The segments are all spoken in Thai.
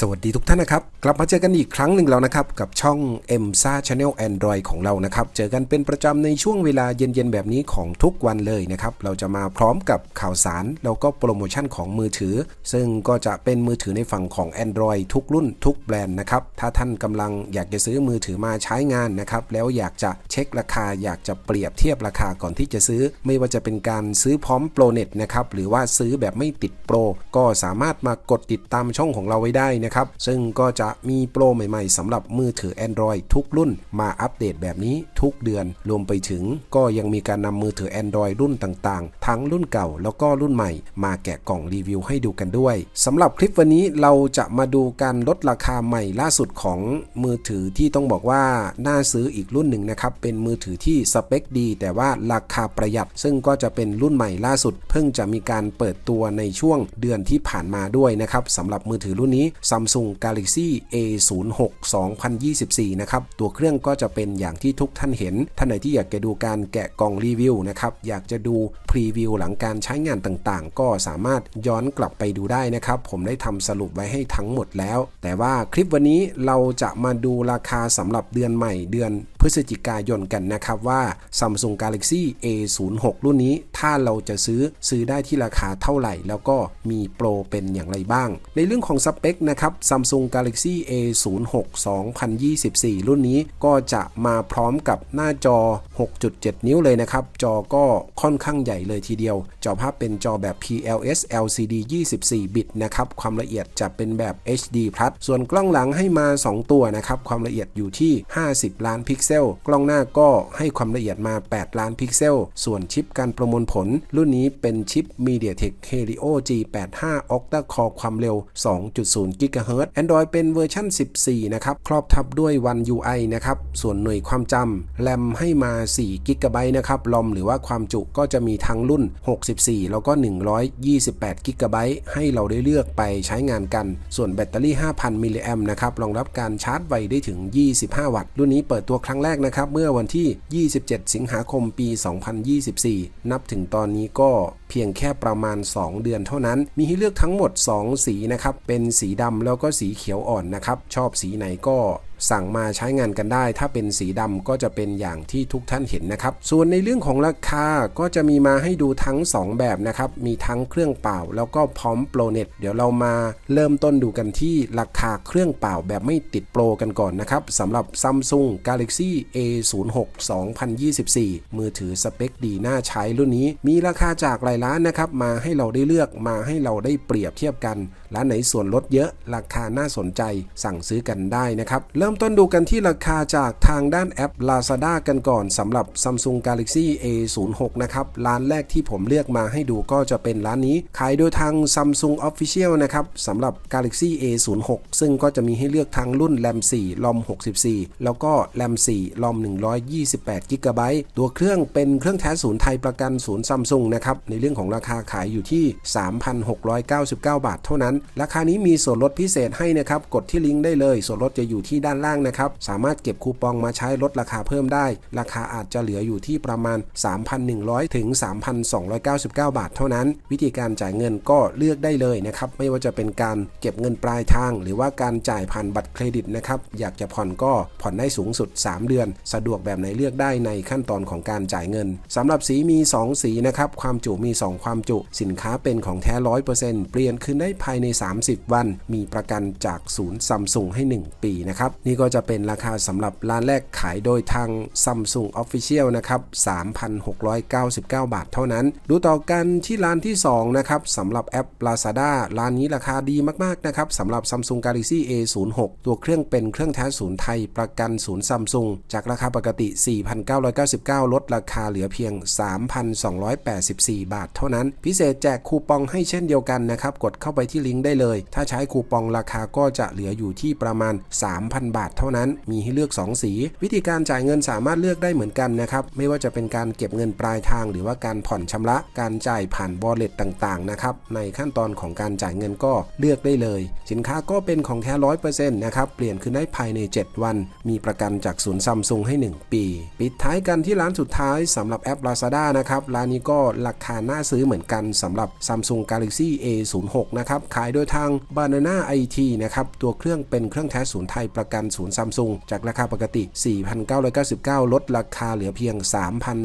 สวัสดีทุกท่านนะครับ กลับมาเจอกันอีกครั้งหนึ่งแล้วนะครับ กับช่อง m s a Channel Android ของเรานะครับ เจอกันเป็นประจำในช่วงเวลาเย็นๆ แบบนี้ของทุกวันเลยนะครับ เราจะมาพร้อมกับข่าวสาร แล้วก็โปรโมชั่นของมือถือ ซึ่งก็จะเป็นมือถือในฝั่งของ Android ทุกรุ่นทุกแบรนด์นะครับ ถ้าท่านกำลังอยากจะซื้อมือถือมาใช้งานนะครับ แล้วอยากจะเช็คราคา อยากจะเปรียบเทียบราคาก่อนที่จะซื้อ ไม่ว่าจะเป็นการซื้อพร้อมโปรเน็ตนะครับ หรือว่าซื้อแบบไม่ติดโปร ก็สามารถมากดติดตามช่องของเราไว้ได้นะครับ ซึ่งก็จะมีโปรใหม่ ๆสำหรับมือถือ Android ทุกรุ่นมาอัปเดตแบบนี้ทุกเดือน รวมไปถึงก็ยังมีการนำมือถือ Android รุ่นต่างๆ ทั้งรุ่นเก่าแล้วก็รุ่นใหม่ มาแกะกล่องรีวิวให้ดูกันด้วยสำหรับคลิปวันนี้เราจะมาดูการลดราคาใหม่ล่าสุดของมือถือที่ต้องบอกว่าน่าซื้ออีกรุ่นหนึ่งนะครับเป็นมือถือที่สเปคดี แต่ว่าราคาประหยัด ซึ่งก็จะเป็นรุ่นใหม่ล่าสุด เพิ่งจะมีการเปิดตัวในช่วงเดือนที่ผ่านมาด้วยนะครับสำหรับมือถือรุ่นนี้ Samsung Galaxy A06 2024 นะครับ ตัวเครื่องก็จะเป็นอย่างที่ทุกท่านเห็น ท่านไหนที่อยากจะดูการแกะกล่องรีวิวนะครับ อยากจะดูพรีวิวหลังการใช้งานต่างๆ ก็สามารถย้อนกลับไปดูได้นะครับ ผมได้ทำสรุปไว้ให้ทั้งหมดแล้ว แต่ว่าคลิปวันนี้เราจะมาดูราคาสำหรับเดือนใหม่เดือนพฤศจิกายนกันนะครับว่า Samsung Galaxy A06 รุ่นนี้ถ้าเราจะซื้อซื้อได้ที่ราคาเท่าไหร่ แล้วก็มีโปรเป็นอย่างไรบ้าง ในเรื่องของสเปคนะครับ Samsung Galaxy A06 2024 รุ่นนี้ก็จะมาพร้อมกับหน้าจอ 6.7 นิ้วเลยนะครับ จอก็ค่อนข้างใหญ่เลยทีเดียว จอภาพเป็นจอแบบ PLS LCD 24 บิตนะครับ ความละเอียดจะเป็นแบบ HD+ ส่วนกล้องหลังให้มา 2 ตัวนะครับ ความละเอียดอยู่ที่ 50 ล้านพิกเซล กล้องหน้าก็ให้ความละเอียดมา 8 ล้านพิกเซล ส่วนชิปการประมวลผล รุ่นนี้เป็นชิป MediaTek Helio G85 Octa Core ความเร็ว 2.0 GHz Android เป็นเวอร์ชัน14 นะครับ ครอบทับด้วย One UI นะครับ ส่วนหน่วยความจำแรมให้มา4 g b นะครับ ลอมหรือว่าความจุก็จะมีทั้งรุ่น 64 แล้วก็ 128 g b ให้เราได้เลือกไปใช้งานกัน ส่วนแบตเตอรี่ 5,000 มิลลิแอมนะครับ รองรับการชาร์จไวได้ถึง 25 วัตต์ รุ่นนี้เปิดตัวครั้งแรกนะครับ เมื่อวันที่ 27 สิงหาคม ปี 2024 นับถึงตอนนี้ก็เพียงแค่ประมาณ 2 เดือนเท่านั้น มีให้เลือกทั้งหมด 2 สีนะครับ เป็นสีดำแล้วก็สีเขียวอ่อนนะครับ ชอบสีไหนก็ สั่งมาใช้งานกันได้ ถ้าเป็นสีดำก็จะเป็นอย่างที่ทุกท่านเห็นนะครับ ส่วนในเรื่องของราคาก็จะมีมาให้ดูทั้ง 2 แบบนะครับ มีทั้งเครื่องเปล่า แล้วก็พร้อมโปรเน็ตเดี๋ยวเรามาเริ่มต้นดูกันที่ราคาเครื่องเปล่าแบบไม่ติดโปรกันก่อนนะครับสำหรับ Samsung Galaxy A06 2024 มือถือสเปคดีน่าใช้รุ่นนี้ มีราคาจากหลายร้านนะครับ มาให้เราได้เลือกมาให้เราได้เปรียบเทียบกัน ร้านไหนส่วนลดเยอะ ราคาน่าสนใจสั่งซื้อกันได้นะครับ เริ่มต้นดูกันที่ราคาจากทางด้านแอป Lazada กันก่อนสำหรับ Samsung Galaxy A06 นะครับ ร้านแรกที่ผมเลือกมาให้ดูก็จะเป็นร้านนี้ ขายโดยทาง Samsung Official นะครับสำหรับ Galaxy A06 ซึ่งก็จะมีให้เลือกทั้งรุ่น RAM 4 ROM 64 แล้วก็ RAM 4 ROM 128 GB ตัวเครื่องเป็นเครื่องแท้ศูนย์ไทยประกันศูนย์ Samsung นะครับ ในเรื่องของราคาขายอยู่ที่ 3,699 บาทเท่านั้น ราคานี้มีส่วนลดพิเศษให้นะครับ กดที่ลิงก์ได้เลย ส่วนลดจะอยู่ที่ด้านล่างนะครับ สามารถเก็บคูปองมาใช้ลดราคาเพิ่มได้ ราคาอาจจะเหลืออยู่ที่ประมาณ 3,100 ถึง 3,299 บาท เท่านั้น วิธีการจ่ายเงินก็เลือกได้เลยนะครับ ไม่ว่าจะเป็นการเก็บเงินปลายทาง หรือว่าการจ่ายผ่านบัตรเครดิตนะครับ อยากจะผ่อนก็ผ่อนได้สูงสุด 3 เดือน สะดวกแบบไหนเลือกได้ในขั้นตอนของการจ่ายเงินสำหรับสีมี 2 สีนะครับ ความจุมี 2 ความจุ สินค้าเป็นของแท้ 100%เปลี่ยนคืนได้ภายใน 30 วัน มีประกันจากศูนย์ซัมซุงให้ 1 ปีนะครับนี่ก็จะเป็นราคาสำหรับร้านแรกขายโดยทาง Samsung Official นะครับ 3,699 บาทเท่านั้น ดูต่อกันที่ร้านที่ 2 นะครับสำหรับแอป Lazada ร้านนี้ราคาดีมากๆนะครับสำหรับ Samsung Galaxy A06 ตัวเครื่องเป็นเครื่องแท้ศูนย์ไทยประกันศูนย์ซัมซุงจากราคาปกติ 4,999 ลดราคาเหลือเพียง 3,284 บาทเท่านั้น พิเศษแจกคูปองให้เช่นเดียวกันนะครับ กดเข้าไปที่ลิงก์ได้เลย ถ้าใช้คูปองราคาก็จะเหลืออยู่ที่ประมาณ 3,000บาทเท่านั้น มีให้เลือก 2 สี วิธีการจ่ายเงินสามารถเลือกได้เหมือนกันนะครับ ไม่ว่าจะเป็นการเก็บเงินปลายทาง หรือว่าการผ่อนชำระ การจ่ายผ่านบอลเลตต่างๆนะครับ ในขั้นตอนของการจ่ายเงินก็เลือกได้เลย สินค้าก็เป็นของแท้ร้อยเปอร์เซ็นต์นะครับ เปลี่ยนคืนได้ภายใน 7 วัน มีประกันจากศูนย์ซัมซุงให้ 1 ปี ปิดท้ายกันที่ร้านสุดท้ายสำหรับแอป Lazada นะครับ ร้านนี้ก็ราคาน่าซื้อเหมือนกันสำหรับ Samsung Galaxy A06 นะครับ ขายโดยทาง Banana IT นะครับ ตัวเครื่องเป็นเครื่องแท้ศูนย์ไทยประกันศูนย์ซัมซุงจากราคาปกติ 4,999 ลดราคาเหลือเพียง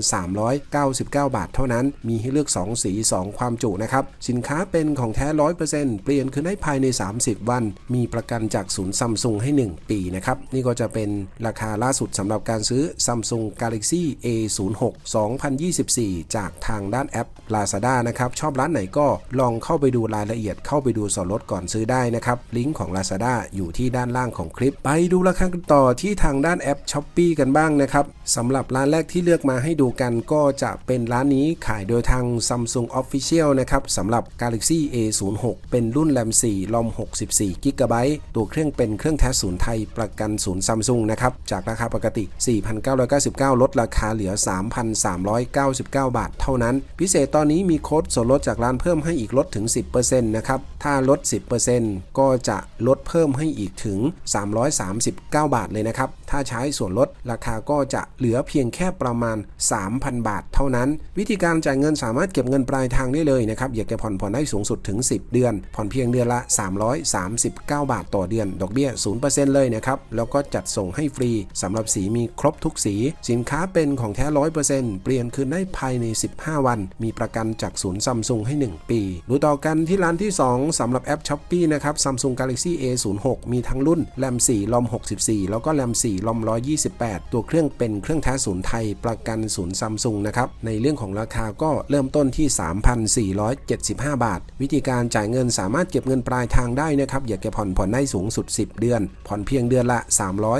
3,399 บาทเท่านั้น มีให้เลือก 2 สี 2 ความจุนะครับ สินค้าเป็นของแท้ 100%เปลี่ยนคืนได้ภายใน 30 วัน มีประกันจากศูนย์ซัมซุงให้ 1 ปีนะครับ นี่ก็จะเป็นราคาล่าสุดสำหรับการซื้อ Samsung Galaxy A06 2024 จากทางด้านแอป Lazada นะครับชอบร้านไหนก็ลองเข้าไปดูรายละเอียดเข้าไปดูส่วนลดก่อนซื้อได้นะครับลิงก์ของ Lazada อยู่ที่ด้านล่างของคลิปไปดูราคากันต่อที่ทางด้านแอป s h อ p e e กันบ้างนะครับสำหรับร้านแรกที่เลือกมาให้ดูกันก็จะเป็นร้านนี้ขายโดยทาง Samsung Official นะครับสำหรับ Galaxy A06 เป็นรุ่น RAM 4 ROM 64 g b ตัวเครื่องเป็นเครื่องแท้ศูนย์ไทยประกันศูนย์ซัมซุงนะครับจากราคาปกติ 4,999 ลดราคาเหลือ 3,399 บาท เท่านั้น พิเศษตอนนี้มีโค้ดส่วนลดจากร้านเพิ่มให้อีกลดถึง 10%นะครับถ้าลด 10%ก็จะลดเพิ่มให้อีกถึง39 บาทเลยนะครับ ถ้าใช้ส่วนลดราคาก็จะเหลือเพียงแค่ประมาณ 3,000 บาทเท่านั้น วิธีการจ่ายเงินสามารถเก็บเงินปลายทางได้เลยนะครับอยากจะผ่อนผ่อนได้สูงสุดถึง 10 เดือน ผ่อนเพียงเดือนละ 339 บาทต่อเดือน ดอกเบี้ย 0%เลยนะครับ แล้วก็จัดส่งให้ฟรีสำหรับสีมีครบทุกสี สินค้าเป็นของแท้ 100%เปลี่ยนคืนได้ภายใน 15 วัน มีประกันจากศูนย์ซัมซุงให้ 1 ปีดูต่อกันที่ร้านที่ 2สำหรับแอป s h อ p e e นะครับ Samsung Galaxy A06 มีทั้งรุ่น RAM 4 ROM 64 แล้วก็ RAM 4 ROM 128 ตัวเครื่องเป็นเครื่องแท้ศูนย์ไทยประกันศูนย์ซัมซุงนะครับ ในเรื่องของราคาก็เริ่มต้นที่ 3,475 บาท วิธีการจ่ายเงินสามารถเก็บเงินปลายทางได้นะครับ อยากจะผ่อนผ่อนได้สูงสุด 10 เดือน ผ่อนเพียงเดือนละ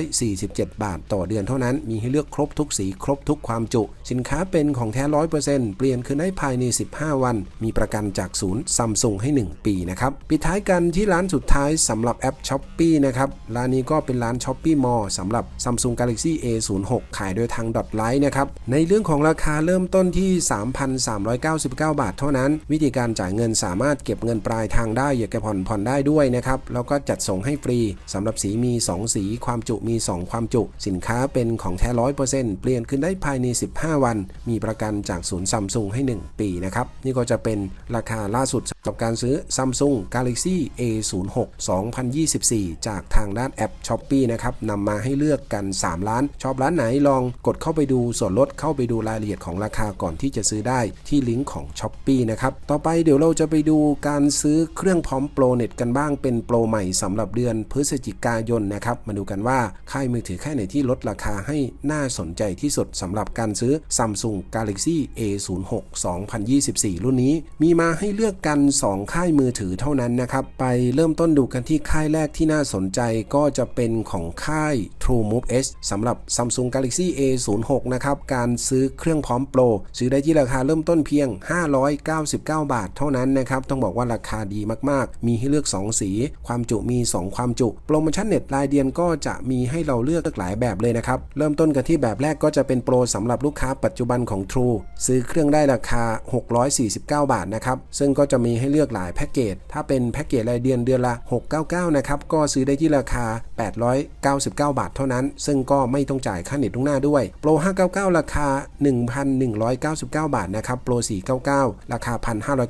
347 บาท ต่อเดือนเท่านั้น มีให้เลือกครบทุกสีครบทุกความจุ สินค้าเป็นของแท้ 100%เปลี่ยนคืนได้ภายใน 15 วัน มีประกันจากศูนย์ซัมซุงให้ 1 ปีนะครับ ปิดท้ายกันที่ร้านสุดท้ายสำหรับแอป s h อ p e e นะครับ ร้านนี้ก็เป็นร้าน s h อ p e e Mall สำหรับ Samsung Galaxy A06 ขายโดยทาง Dot Light นะครับ ในเรื่องของราคาเริ่มต้นที่ 3,399 บาทเท่านั้น วิธีการจ่ายเงินสามารถเก็บเงินปลายทางได้อยากผ่อนผ่อนได้ด้วยนะครับ แล้วก็จัดส่งให้ฟรีสำหรับสีมี 2 สีความจุมี 2 ความจุ สินค้าเป็นของแท้ร้อยเปอร์เซ็นต์เปลี่ยนขึ้นได้ภายใน 15 วัน มีประกันจากศูนย์ซัมซุงให้ 1 ปีนะครับ นี่ก็จะเป็นราคาล่าสุดสำหรับการซื้อ Samsung Galaxy A06 2024 จากทางด้านแอป s h อ p e e นะครับนำมาให้เลือกกัน 3 ล้านชอบร้านไหนลองกดเข้าไปดูส่วนลดเข้าไปดูรายละเอียดของราคาก่อนที่จะซื้อได้ที่ลิงก์ของ s h อ p e e นะครับต่อไปเดี๋ยวเราจะไปดูการซื้อเครื่องพร้อมโปรเน็ตกันบ้างเป็นโปรใหม่สำหรับเดือนพฤศจิกายนนะครับมาดูกันว่าค่ายมือถือค่ายไหนที่ลดราคาให้น่าสนใจที่สุดสำหรับการซื้อ Samsung Galaxy A06 2024 รุ่นนี้ มีมาให้เลือกกัน 2 ค่ายมือถือเท่านั้นนะครับไปเริ่มต้นดูกันที่ค่ายแรกที่น่าสนใจก็จะเป็นของค่าย Move S สำหรับ Samsung Galaxy A06 นะครับ การซื้อเครื่องพร้อมโปร ซื้อได้ที่ราคาเริ่มต้นเพียง 599 บาท เท่านั้นนะครับ ต้องบอกว่าราคาดีมากๆ มีให้เลือก 2 สี ความจุมี 2 ความจุ โปรโมชั่นเน็ตรายเดือนก็จะมีให้เราเลือกหลายแบบเลยนะครับ เริ่มต้นกันที่แบบแรกก็จะเป็นโปรสำหรับลูกค้าปัจจุบันของ True ซื้อเครื่องได้ราคา 649 บาทนะครับ ซึ่งก็จะมีให้เลือกหลายแพ็กเกจ ถ้าเป็นแพ็กเกจรายเดือนเดือนละ 699 นะครับ ก็ซื้อได้ที่ราคา 899 บาทเท่านั้นซึ่งก็ไม่ต้องจ่ายค่าเน็ตล่วงหน้าด้วย โปร 599 ราคา 1,199 บาทนะครับ โปร 499 ราคา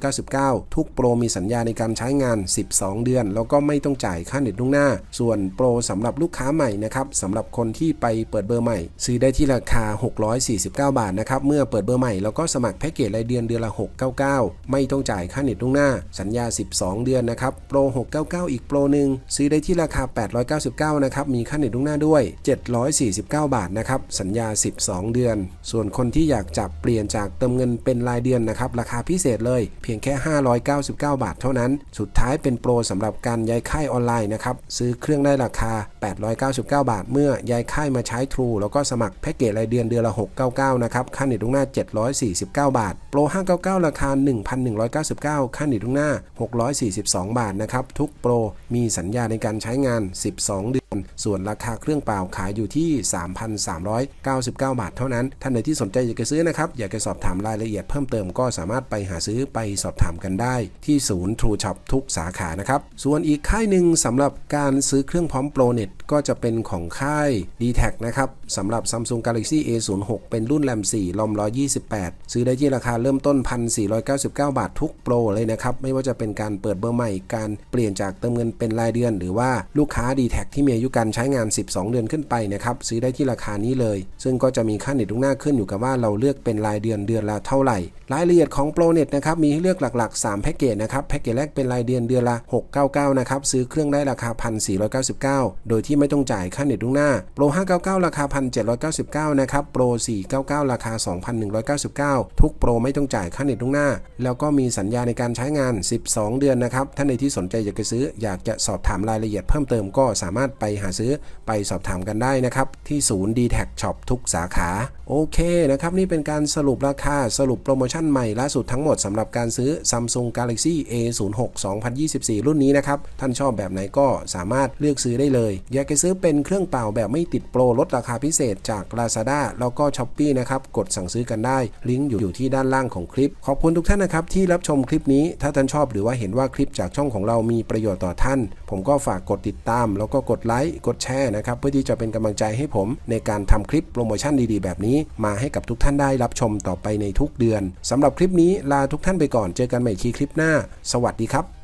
1,599 ทุกโปรมีสัญญาในการใช้งาน 12 เดือน แล้วก็ไม่ต้องจ่ายค่าเน็ตล่วงหน้า ส่วนโปรสำหรับลูกค้าใหม่นะครับสำหรับคนที่ไปเปิดเบอร์ใหม่ ซื้อได้ที่ราคา 649 บาทนะครับเมื่อเปิดเบอร์ใหม่แล้วก็สมัครแพ็กเกจรายเดือนเดือนละ 699 ไม่ต้องจ่ายค่าเน็ตล่วงหน้า สัญญา 12 เดือนนะครับโปร 699 อีกโปรหนึ่งซื้อได้ที่ราคา 899 นะครับมีค่าเน็ตล่วงหน้าด้วย749 บาทนะครับ สัญญา 12 เดือน ส่วนคนที่อยากจับเปลี่ยนจากเติมเงินเป็นรายเดือนนะครับ ราคาพิเศษเลย เพียงแค่ 599 บาทเท่านั้น สุดท้ายเป็นโปรสำหรับการย้ายค่ายออนไลน์นะครับ ซื้อเครื่องได้ราคา 899 บาท เมื่อย้ายค่ายมาใช้ True แล้วก็สมัครแพ็กเกจรายเดือนเดือนละ 699 นะครับ ค่าเน็ตล่วงหน้า 749 บาท โปร 599 ราคา 1,199 ค่าเน็ตล่วงหน้า 642 บาทนะครับ ทุกโปรมีสัญญาในการใช้งาน 12 เดือน ส่วนราคาเครื่องเปล่าขายอยู่ที่ 3,399 บาทเท่านั้น ท่านใดที่สนใจอยากจะซื้อนะครับ อยากจะสอบถามรายละเอียดเพิ่มเติมก็สามารถไปหาซื้อไปสอบถามกันได้ที่ศูนย์ True Shop ทุกสาขานะครับ ส่วนอีกค่ายหนึ่งสำหรับการซื้อเครื่องพร้อมโปรเน็ตก็จะเป็นของค่าย d t แทนะครับสำหรับ Samsung Galaxy A06 เป็นรุ่นแรม4ลอม128 ซื้อได้ที่ราคาเริ่มต้น 1,499 บาททุกโปรเลยนะครับ ไม่ว่าจะเป็นการเปิดเบอร์ใหม่ การเปลี่ยนจากเติมเงินเป็นรายเดือน หรือว่าลูกค้า d t แทที่มีอายุการใช้งาน 12 เดือนขึ้นไปนะครับซื้อได้ที่ราคานี้เลย ซึ่งก็จะมีค่าเน็ตลูกหน้าขึ้นอยู่กับว่าเราเลือกเป็นรายเดือนเดือนละเท่าไหร่ รายละเอียดของโปรเน็ตนะครับมีให้เลือกหลัก ๆ 3 แพ็กเกจนะครับแพ็กเกจแรกเป็นรายเดือนเดือนละ 699 นะครับซื้อเครื่องได้ราคา 1,499 โดยที่ไม่ต้องจ่ายค่าเน็ตลูกหน้าโปร 599 ราคา 1,799 นะครับโปร 499 ราคา 2,199 ทุกโปรไม่ต้องจ่ายค่าเน็ตลูกหน้า แล้วก็มีสัญญาในการใช้งาน 12 เดือนนะครับท่านใดที่สนใจอยากจะซื้ออยากจะสอบถามรายละเอียดเพิ่มเติมก็สามารถไปหาซื้อไปสอบถามกันได้นะครับ ที่ศูนย์ d t แท Shop ทุกสาขา โอเคนะครับ นี่เป็นการสรุปราคาสรุปโปรโมชั่นใหม่ล่าสุดทั้งหมดสำหรับการซื้อ Samsung Galaxy A06 2024 รุ่นนี้นะครับ ท่านชอบแบบไหนก็สามารถเลือกซื้อได้เลย อยากจะซื้อเป็นเครื่องเปล่าแบบไม่ติดโปรลดราคาพิเศษจาก Lazada แล้วก็ s h อ p e e นะครับ กดสั่งซื้อกันได้ ลิงก์อยู่อยู่ที่ด้านล่างของคลิป ขอบคุณทุกท่านนะครับที่รับชมคลิปนี้ ถ้าท่านชอบหรือว่าเห็นว่าคลิปจากช่องของเรามีประโยชน์ต่อท่าน ผมก็ฝากกดติดตาม แล้วก็กดไลค์กดแชร์นะครับเพื่อที่จะเป็นกำลังใจให้ผมในการทำคลิปโปรโมชั่นดีๆ แบบนี้ มาให้กับทุกท่านได้รับชมต่อไปในทุกเดือนสำหรับคลิปนี้ลาทุกท่านไปก่อนเจอกันใหม่ทีคลิปหน้า สวัสดีครับ